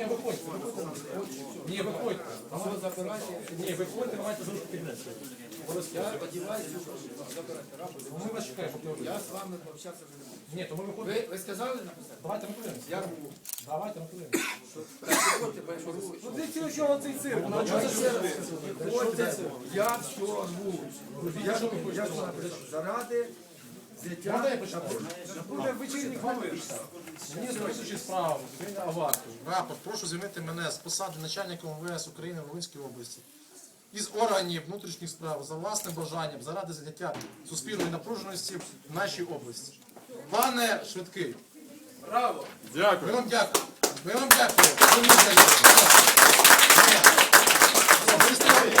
Ні, виходьте. Ні, виходьте. Що забирати? Ні, виходьте, давайте залишити кабінет. Я сподіваюся, що забирати рапорт. Ну, Ми вас чекаємо, Я з вами пообщався вже не буду. Ні, то ми виходимо. Ви, ви сказали написати? Давайте ми подивимося. Я рву. Давайте ми подивимося. Так, чого ти рву? Ну для цього чого цей цирк? Ну, Що це Виходьте, я все рву. Я, що я заради Можна я почну? Буде вечірній хвилин. Мені залишили справу, звільнення аварку. Рапорт. Прошу звільнити мене з посади начальника МВС України в Волинській області. Із органів внутрішніх справ за власним бажанням заради заняття суспільної напруженості в нашій області. Пане швидкий, Браво! ми вам дякуємо. Ми вам дякуємо. Ви мені даєте. Ні. О, переставте.